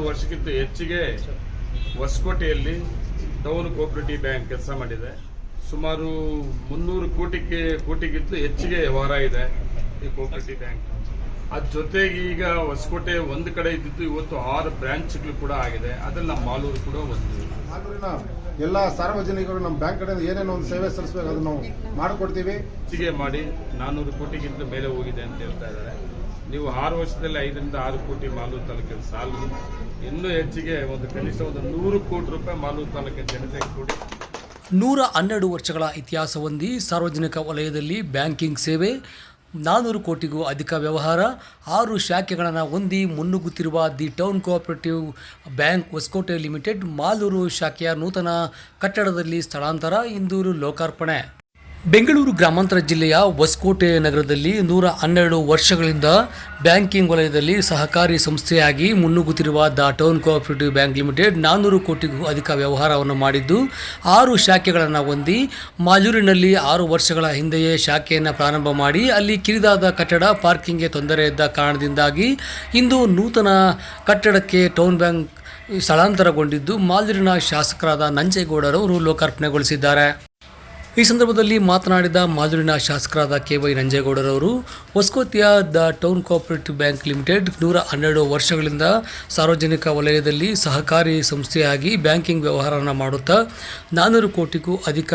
ನೂರು ವರ್ಷಕ್ಕಿಂತ ಹೆಚ್ಚಿಗೆ ಹೊಸಕೋಟೆಯಲ್ಲಿ ಟೌನ್ ಕೋಆಪರೇಟಿವ್ ಬ್ಯಾಂಕ್ ಕೆಲಸ ಮಾಡಿದೆ. ಸುಮಾರು ಮುನ್ನೂರು ಕೋಟಿಗೆ ಕೋಟಿಗಿಂತ ಹೆಚ್ಚಿಗೆ ವ್ಯವಹಾರ ಇದೆ ಈ ಕೋಆಪರೇಟಿವ್ ಬ್ಯಾಂಕ್. ಅದ್ರ ಜೊತೆಗೆ ಈಗ ಹೊಸಕೋಟೆ ಒಂದು ಕಡೆ ಇದ್ದಿದ್ದು ಇವತ್ತು ಆರು ಬ್ರಾಂಚ್ಗಳು ಕೂಡ ಆಗಿದೆ. ಅದ್ರಲ್ಲಿ ನಮ್ಮ ಮಾಲೂರು ಕೂಡ ಒಂದು. ಎಲ್ಲ ಸಾರ್ವಜನಿಕರು ನಮ್ಮ ಬ್ಯಾಂಕ್ ಕಡೆ ಏನೇನೋ ಒಂದು ಸೇವೆ ಸಲ್ಲಿಸಬೇಕು ಅದನ್ನು ನಾವು ಮಾಡಿಕೊಡ್ತೀವಿ. ಹೆಚ್ಚಿಗೆ ಮಾಡಿ ನಾನ್ನೂರು ಕೋಟಿಗಿಂತ ಮೇಲೆ ಹೋಗಿದೆ ಅಂತ ಹೇಳ್ತಾ ಇದ್ದಾರೆ. ನೀವು ಆರು ವರ್ಷದಲ್ಲಿ ಐದರಿಂದ ಆರು ಕೋಟಿ ಮಾಲೂರು ತಾಲೂಕಿನ ಸಾಲು. ಇನ್ನೂ ಹೆಚ್ಚಿಗೆ ಒಂದು ಕನಿಷ್ಠ ಒಂದು ನೂರು ಕೋಟಿ ರೂಪಾಯಿ ಮಾಲೂರು ತಾಲೂಕಿನ ಜನತೆ ಕೂಡಿ. ನೂರ ಹನ್ನೆರಡು ವರ್ಷಗಳ ಇತಿಹಾಸ ಹೊಂದಿ ಸಾರ್ವಜನಿಕ ವಲಯದಲ್ಲಿ ಬ್ಯಾಂಕಿಂಗ್ ಸೇವೆ ನಾನ್ನೂರು ಕೋಟಿಗೂ ಅಧಿಕ ವ್ಯವಹಾರ, ಆರು ಶಾಖೆಗಳನ್ನು ಹೊಂದಿ ಮುನ್ನುಗ್ಗುತ್ತಿರುವ the town cooperative bank Hoskote limited Malur ಶಾಖೆಯ ನೂತನ ಕಟ್ಟಡದಲ್ಲಿ ಸ್ಥಳಾಂತರ, ಇಂದೂರು ಲೋಕಾರ್ಪಣೆ. ಬೆಂಗಳೂರು ಗ್ರಾಮಾಂತರ ಜಿಲ್ಲೆಯ ಹೊಸಕೋಟೆ ನಗರದಲ್ಲಿ ನೂರ ಹನ್ನೆರಡು ವರ್ಷಗಳಿಂದ ಬ್ಯಾಂಕಿಂಗ್ ವಲಯದಲ್ಲಿ ಸಹಕಾರಿ ಸಂಸ್ಥೆಯಾಗಿ ಮುನ್ನುಗ್ಗುತ್ತಿರುವ the town cooperative bank limited ನಾನ್ನೂರು ಕೋಟಿಗೂ ಅಧಿಕ ವ್ಯವಹಾರವನ್ನು ಮಾಡಿದ್ದು, ಆರು ಶಾಖೆಗಳನ್ನು ಹೊಂದಿ ಮಾಜೂರಿನಲ್ಲಿ ಆರು ವರ್ಷಗಳ ಹಿಂದೆಯೇ ಶಾಖೆಯನ್ನು ಪ್ರಾರಂಭ ಮಾಡಿ, ಅಲ್ಲಿ ಕಿರಿದಾದ ಕಟ್ಟಡ ಪಾರ್ಕಿಂಗ್ಗೆ ತೊಂದರೆ ಇದ್ದ ಕಾರಣದಿಂದಾಗಿ ಇಂದು ನೂತನ ಕಟ್ಟಡಕ್ಕೆ ಟೌನ್ ಬ್ಯಾಂಕ್ ಸ್ಥಳಾಂತರಗೊಂಡಿದ್ದು, ಮಾಲೂರಿನ ಶಾಸಕರಾದ ನಂಜೇಗೌಡರವರು ಲೋಕಾರ್ಪಣೆಗೊಳಿಸಿದ್ದಾರೆ. ಈ ಸಂದರ್ಭದಲ್ಲಿ ಮಾತನಾಡಿದ ಮಾದೂರಿನ ಶಾಸಕರಾದ ಕೆ ವೈ ನಂಜೇಗೌಡರವರು, ಹೊಸಕೋತಿಯ the town cooperative bank limited ನೂರ ಹನ್ನೆರಡು ವರ್ಷಗಳಿಂದ ಸಾರ್ವಜನಿಕ ವಲಯದಲ್ಲಿ ಸಹಕಾರಿ ಸಂಸ್ಥೆಯಾಗಿ ಬ್ಯಾಂಕಿಂಗ್ ವ್ಯವಹಾರವನ್ನು ಮಾಡುತ್ತಾ ನಾನ್ನೂರು ಕೋಟಿಗೂ ಅಧಿಕ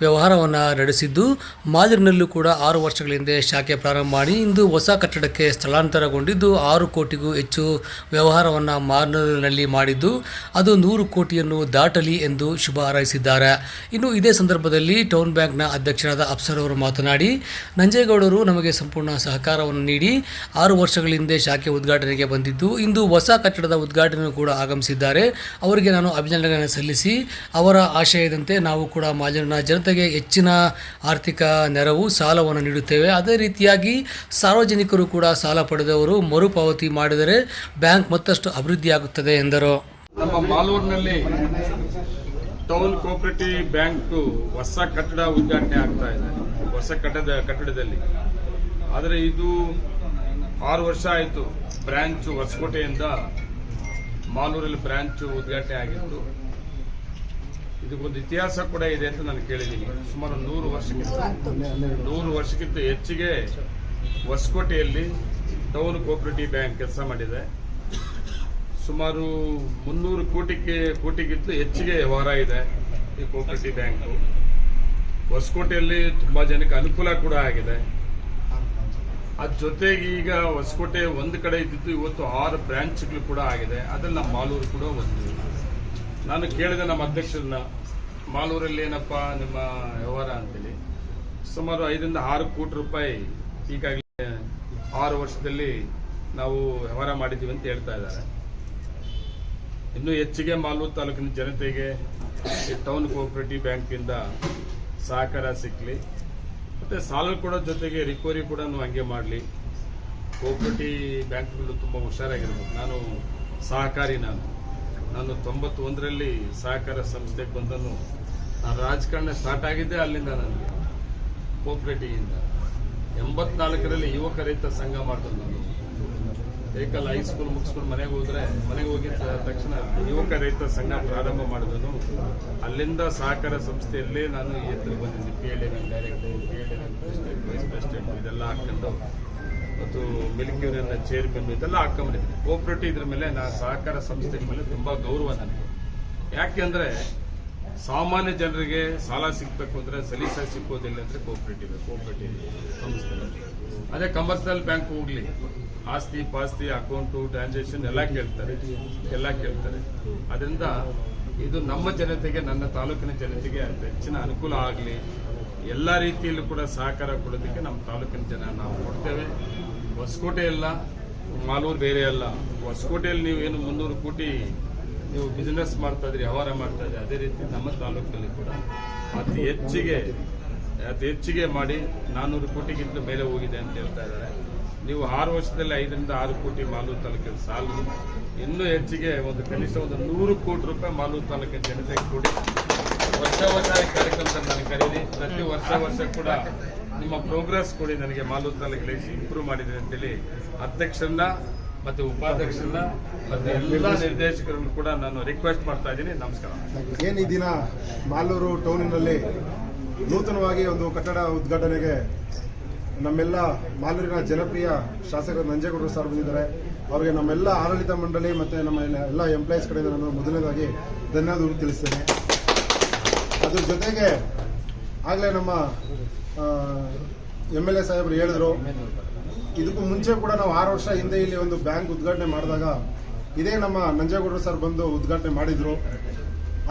ವ್ಯವಹಾರವನ್ನು ನಡೆಸಿದ್ದು, ಮಾದರಿನಲ್ಲೂ ಕೂಡ ಆರು ವರ್ಷಗಳ ಹಿಂದೆ ಶಾಖೆ ಪ್ರಾರಂಭ ಮಾಡಿ ಇಂದು ಹೊಸ ಕಟ್ಟಡಕ್ಕೆ ಸ್ಥಳಾಂತರಗೊಂಡಿದ್ದು, ಆರು ಕೋಟಿಗೂ ಹೆಚ್ಚು ವ್ಯವಹಾರವನ್ನು ಮಾರ್ನೂರಿನಲ್ಲಿ ಮಾಡಿದ್ದು, ಅದು ನೂರು ಕೋಟಿಯನ್ನು ದಾಟಲಿ ಎಂದು ಶುಭ ಹಾರೈಸಿದ್ದಾರೆ. ಇನ್ನು ಇದೇ ಸಂದರ್ಭದಲ್ಲಿ ಟೌನ್ ಬ್ಯಾಂಕ್ನ ಅಧ್ಯಕ್ಷರಾದ ಅಪ್ಸರ್ ಅವರು ಮಾತನಾಡಿ, ನಂಜೇಗೌಡರು ನಮಗೆ ಸಂಪೂರ್ಣ ಸಹಕಾರವನ್ನು ನೀಡಿ ಆರು ವರ್ಷಗಳ ಹಿಂದೆ ಶಾಖೆ ಉದ್ಘಾಟನೆಗೆ ಬಂದಿದ್ದು, ಇಂದು ಹೊಸ ಕಟ್ಟಡದ ಉದ್ಘಾಟನೆ ಕೂಡ ಆಗಮಿಸಿದ್ದಾರೆ. ಅವರಿಗೆ ನಾನು ಅಭಿನಂದನೆಗಳನ್ನು ಸಲ್ಲಿಸಿ, ಅವರ ಆಶಯದಂತೆ ನಾವು ಕೂಡ ಮಾಜೂರಿನ ಜನತೆಗೆ ಹೆಚ್ಚಿನ ಆರ್ಥಿಕ ನೆರವು, ಸಾಲವನ್ನು ನೀಡುತ್ತೇವೆ. ಅದೇ ರೀತಿಯಾಗಿ ಸಾರ್ವಜನಿಕರು ಕೂಡ ಸಾಲ ಪಡೆದವರು ಮರುಪಾವತಿ ಮಾಡಿದರೆ ಬ್ಯಾಂಕ್ ಮತ್ತಷ್ಟು ಅಭಿವೃದ್ಧಿಯಾಗುತ್ತದೆ ಎಂದರು. ನಮ್ಮ ಮಾಲೂರಿನಲ್ಲಿ ಟೌನ್ ಕೋಪರೇಟಿವ್ ಬ್ಯಾಂಕ್ ಹೊಸ ಕಟ್ಟಡ ಉದ್ಘಾಟನೆ ಆಗ್ತಾ ಇದೆ, ಹೊಸ ಕಟ್ಟಡ ಕಟ್ಟಡದಲ್ಲಿ. ಆದರೆ ಇದು ಆರು ವರ್ಷ ಆಯಿತು ಬ್ರಾಂಚ್ ಹೊಸಕೋಟೆಯಿಂದ ಮಾಲೂರಲ್ಲಿ ಬ್ರಾಂಚ್ ಉದ್ಘಾಟನೆ ಆಗಿತ್ತು. ಇದಕ್ಕೊಂದು ಇತಿಹಾಸ ಕೂಡ ಇದೆ ಅಂತ ನಾನು ಕೇಳಿದ್ದೀನಿ. ಸುಮಾರು ನೂರು ವರ್ಷಕ್ಕಿಂತ ನೂರು ವರ್ಷಕ್ಕಿಂತ ಹೆಚ್ಚಿಗೆ ಹೊಸಕೋಟೆಯಲ್ಲಿ ಟೌನ್ ಕೋಪರೇಟಿವ್ ಬ್ಯಾಂಕ್ ಕೆಲಸ ಮಾಡಿದೆ. ಸುಮಾರು ಮುನ್ನೂರು ಕೋಟಿಗೆ ಕೋಟಿಗಿಂತಲೂ ಹೆಚ್ಚಿಗೆ ವ್ಯವಹಾರ ಇದೆ ಈ ಕೋಪರೇಟಿವ್ ಬ್ಯಾಂಕ್ ಹೊಸಕೋಟೆಯಲ್ಲಿ ತುಂಬಾ ಜನಕ್ಕೆ ಅನುಕೂಲ ಕೂಡ ಆಗಿದೆ. ಅದ್ರ ಜೊತೆಗೆ ಈಗ ಹೊಸಕೋಟೆ ಒಂದು ಕಡೆ ಇದ್ದಿದ್ದು ಇವತ್ತು ಆರು ಬ್ರಾಂಚ್ಗಳು ಕೂಡ ಆಗಿದೆ. ಅದರಲ್ಲಿ ಮಾಲೂರು ಕೂಡ ಒಂದು. ನಾನು ಕೇಳಿದೆ ನಮ್ಮ ಅಧ್ಯಕ್ಷರನ್ನ, ಮಾಲೂರಲ್ಲಿ ಏನಪ್ಪ ನಿಮ್ಮ ವ್ಯವಹಾರ ಅಂತೇಳಿ ಸುಮಾರು ಐದರಿಂದ ಆರು ಕೋಟಿ ರೂಪಾಯಿ ಈಗಾಗಲೇ ಆರು ವರ್ಷದಲ್ಲಿ ನಾವು ವ್ಯವಹಾರ ಮಾಡಿದ್ದೀವಿ ಅಂತ ಹೇಳ್ತಾ ಇದ್ದಾರೆ. ಇನ್ನೂ ಹೆಚ್ಚಿಗೆ ಮಾಲೂರು ತಾಲೂಕಿನ ಜನತೆಗೆ ಟೌನ್ ಕೋಆಪರೇಟಿವ್ ಬ್ಯಾಂಕಿಂದ ಸಹಕಾರ ಸಿಕ್ಕಲಿ ಮತ್ತೆ ಸಾಲ ಕೊಡೋ ಜೊತೆಗೆ ರಿಕವರಿ ಕೂಡ ಹಂಗೆ ಮಾಡಲಿ. ಕೋಆಪರೇಟಿವ್ ಬ್ಯಾಂಕ್ಗಳು ತುಂಬ ಹುಷಾರಾಗಿರ್ಬೇಕು. ನಾನು ಸಹಕಾರಿ ನಾನು. ನಾನು ತೊಂಬತ್ತೊಂದರಲ್ಲಿ ಸಹಕಾರ ಸಂಸ್ಥೆಗೆ ಬಂದನು. ನಾನು ರಾಜಕಾರಣ ಸ್ಟಾರ್ಟ್ ಆಗಿದ್ದೆ ಅಲ್ಲಿಂದ ನನಗೆ. ಕೋಆಪರೇಟಿವಿಂದ ಎಂಬತ್ನಾಲ್ಕರಲ್ಲಿ ಯುವಕ ರೈತ ಸಂಘ ಮಾಡಿದ್ರು ನಾನು ಏಕಲ್ ಹೈಸ್ಕೂಲ್ ಮುಗಿಸ್ಕೊಂಡು ಮನೆಗೆ ಹೋದ್ರೆ, ಮನೆಗೆ ಹೋಗಿದ್ದ ತಕ್ಷಣ ಯುವಕ ರೈತ ಸಂಘ ಪ್ರಾರಂಭ ಮಾಡಿದನು. ಅಲ್ಲಿಂದ ಸಹಕಾರ ಸಂಸ್ಥೆಯಲ್ಲೇ ನಾನು ಎತ್ತರ ಬಂದಿದ್ದೆ. P L N director P L vice president ಇದೆಲ್ಲ ಹಾಕೊಂಡು ಮತ್ತು ಮಿಲ್ಕ್ ಯೂನಿಯನ್ ಚೇರ್ಮನ್ ಇದೆಲ್ಲ ಹಾಕೊಂಡ್ಬಿಟ್ಟಿದ್ದೆ ಕೋಪರೇಟಿವ್ ಇದ್ರ ಮೇಲೆ ನಾ ಸಹಕಾರ ಸಂಸ್ಥೆ ಮೇಲೆ ತುಂಬಾ ಗೌರವ ನನಗೆ. ಯಾಕೆಂದ್ರೆ ಸಾಮಾನ್ಯ ಜನರಿಗೆ ಸಾಲ ಸಿಗ್ಬೇಕು ಅಂದ್ರೆ ಸಲೀಸ ಸಿಕ್ಕೋದಿಲ್ಲ ಅಂದ್ರೆ ಕೋಪರೇಟಿವ್ ಕೋಪರೇಟಿವ್ ಸಂಸ್ಥೆ. ಅದೇ ಕಮರ್ಷಿಯಲ್ ಬ್ಯಾಂಕ್ ಹೋಗ್ಲಿ. ಆಸ್ತಿ ಪಾಸ್ತಿ ಅಕೌಂಟು ಟ್ರಾನ್ಸಾಕ್ಷನ್ ಎಲ್ಲ ಕೇಳ್ತಾರೆ. ಎಲ್ಲ ಕೇಳ್ತಾರೆ. ಅದರಿಂದ ಇದು ನಮ್ಮ ಜನತೆಗೆ, ನನ್ನ ತಾಲೂಕಿನ ಜನತೆಗೆ ಹೆಚ್ಚಿನ ಅನುಕೂಲ ಆಗಲಿ. ಎಲ್ಲ ರೀತಿಯಲ್ಲೂ ಕೂಡ ಸಹಕಾರ ಕೊಡೋದಕ್ಕೆ ನಮ್ಮ ತಾಲೂಕಿನ ಜನ ನಾವು ಕೊಡ್ತೇವೆ ಹೊಸಕೋಟೆ ಎಲ್ಲ ಮಾಲೂರು ಬೇರೆ ಅಲ್ಲ. ಹೊಸಕೋಟೆಯಲ್ಲಿ ನೀವು ಏನು ಮುನ್ನೂರು ಕೋಟಿ ನೀವು ಬಿಸ್ನೆಸ್ ಮಾಡ್ತಾ ಇದ್ರಿ, ವ್ಯವಹಾರ ಮಾಡ್ತಾ ಇದ್ರಿ, ಅದೇ ರೀತಿ ನಮ್ಮ ತಾಲೂಕಿನಲ್ಲಿ ಕೂಡ ಅತಿ ಹೆಚ್ಚಿಗೆ ಅತಿ ಹೆಚ್ಚಿಗೆ ಮಾಡಿ ನಾನ್ನೂರು ಕೋಟಿಗಿಂತ ಮೇಲೆ ಹೋಗಿದೆ ಅಂತ ಹೇಳ್ತಾ ಇದ್ದಾರೆ. ನೀವು ಆರು ವರ್ಷದಲ್ಲಿ ಐದರಿಂದ ಆರು ಕೋಟಿ ಮಾಲೂರು ತಾಲೂಕಿನ ಸಾಲು. ಇನ್ನೂ ಹೆಚ್ಚಿಗೆ ಒಂದು ಕನಿಷ್ಠ ಒಂದು ನೂರು ಕೋಟಿ ರೂಪಾಯಿ ಮಾಲೂರು ತಾಲೂಕಿನ ಜನತೆಗೆ ಕೊಡಿ. ವರ್ಷ ವರ್ಷ ಈ ನಾನು ಕರೀರಿ. ಪ್ರತಿ ವರ್ಷ ವರ್ಷ ಕೂಡ ನಿಮ್ಮ ಪ್ರೋಗ್ರೆಸ್ ಕೊಡಿ ನನಗೆ ಮಾಲೂರು ತಾಲೂಕಿನಲ್ಲಿ ಇಂಪ್ರೂವ್ ಮಾಡಿದೆ ಅಂತೇಳಿ ಅಧ್ಯಕ್ಷರನ್ನ ಮತ್ತು ಉಪಾಧ್ಯಕ್ಷರನ್ನ ಮತ್ತು ಎಲ್ಲ ನಿರ್ದೇಶಕರನ್ನು ಕೂಡ ನಾನು ರಿಕ್ವೆಸ್ಟ್ ಮಾಡ್ತಾ ಇದ್ದೀನಿ. ನಮಸ್ಕಾರ. ಏನು ಈ ದಿನ ಮಾಲೂರು ಟೌನಿನಲ್ಲಿ ನೂತನವಾಗಿ ಒಂದು ಕಟ್ಟಡ ಉದ್ಘಾಟನೆಗೆ ನಮ್ಮೆಲ್ಲ ಮಾಲೂರಿನ ಜನಪ್ರಿಯ ಶಾಸಕರು ನಂಜೇಗೌಡರು ಸರ್ ಬಂದಿದ್ದಾರೆ. ಅವರಿಗೆ ನಮ್ಮೆಲ್ಲ ಆಡಳಿತ ಮಂಡಳಿ ಮತ್ತು ನಮ್ಮ ಎಲ್ಲ- ಎಂಪ್ಲಾಯೀಸ್ ಕಡೆಯಿಂದ ನಾನು ಮೊದಲನೇದಾಗಿ ಧನ್ಯವಾದಗಳು ತಿಳಿಸ್ತೇನೆ. ಅದ್ರ ಜೊತೆಗೆ ಆಗಲೇ ನಮ್ಮ ಎಂ ಎಲ್ ಎ ಸಾಹೇಬರು ಹೇಳಿದ್ರು. ಇದಕ್ಕೂ ಮುಂಚೆ ಕೂಡ ನಾವು ಆರು ವರ್ಷ ಹಿಂದೆ ಇಲ್ಲಿ ಒಂದು ಬ್ಯಾಂಕ್ ಉದ್ಘಾಟನೆ ಮಾಡಿದಾಗ ಇದೇ ನಮ್ಮ ನಂಜೇಗೌಡರು ಸರ್ ಬಂದು ಉದ್ಘಾಟನೆ ಮಾಡಿದ್ರು.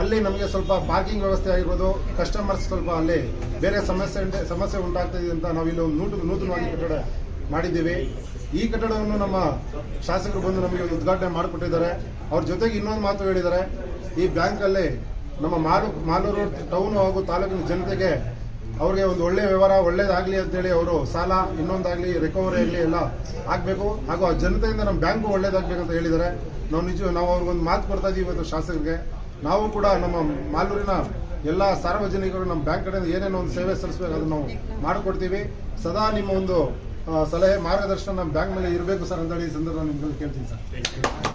ಅಲ್ಲಿ ನಮಗೆ ಸ್ವಲ್ಪ ಪಾರ್ಕಿಂಗ್ ವ್ಯವಸ್ಥೆ ಆಗಿರ್ಬೋದು ಕಸ್ಟಮರ್ಸ್ ಸ್ವಲ್ಪ ಅಲ್ಲಿ ಬೇರೆ ಸಮಸ್ಯೆ ಸಮಸ್ಯೆ ಉಂಟಾಗ್ತಾ ಇದೆ ಅಂತ ನಾವು ಒಂದು ನೂತನ ನೂತನವಾಗಿ ಕಟ್ಟಡ ಮಾಡಿದ್ದೀವಿ. ಈ ಕಟ್ಟಡವನ್ನು ನಮ್ಮ ಶಾಸಕರು ಬಂದು ನಮಗೆ ಒಂದು ಉದ್ಘಾಟನೆ ಮಾಡಿಕೊಟ್ಟಿದ್ದಾರೆ. ಅವ್ರ ಜೊತೆಗೆ ಇನ್ನೊಂದು ಮಾತು ಹೇಳಿದ್ದಾರೆ. ಈ ಬ್ಯಾಂಕಲ್ಲಿ ನಮ್ಮ ಮಾಲು ಮಾಲೂರು ಟೌನು ಹಾಗೂ ತಾಲೂಕಿನ ಜನತೆಗೆ ಅವ್ರಿಗೆ ಒಂದು ಒಳ್ಳೆ ವ್ಯವಹಾರ, ಒಳ್ಳೇದಾಗಲಿ ಅಂತೇಳಿ ಅವರು ಸಾಲ, ಇನ್ನೊಂದಾಗಲಿ ರಿಕವರಿ ಆಗಲಿ ಎಲ್ಲ ಆಗಬೇಕು. ಹಾಗೂ ಆ ಜನತೆಯಿಂದ ನಮ್ಮ ಬ್ಯಾಂಕು ಒಳ್ಳೇದಾಗಬೇಕಂತ ಹೇಳಿದ್ದಾರೆ. ನಾವು ನಿಜ, ನಾವು ಅವ್ರಿಗೊಂದು ಮಾತು ಕೊಡ್ತಾ ಇದ್ದೀವಿ ಇವತ್ತು ಶಾಸಕರಿಗೆ. ನಾವು ಕೂಡ ನಮ್ಮ ಮಾಲೂರಿನ ಎಲ್ಲ ಸಾರ್ವಜನಿಕರು ನಮ್ಮ ಬ್ಯಾಂಕ್ ಕಡೆಯಿಂದ ಏನೇನೋ ಒಂದು ಸೇವೆ ಸಲ್ಲಿಸಬೇಕು ಅದನ್ನು ನಾವು ಮಾಡಿಕೊಡ್ತೀವಿ. ಸದಾ ನಿಮ್ಮ ಒಂದು ಸಲಹೆ ಮಾರ್ಗದರ್ಶನ ನಮ್ಮ ಬ್ಯಾಂಕ್ ಮೇಲೆ ಇರಬೇಕು ಸರ್ ಅಂತ ಹೇಳಿ ಸಂದರ್ಭ ನಿಮ್ಗೆ ಕೇಳ್ತೀನಿ ಸರ್.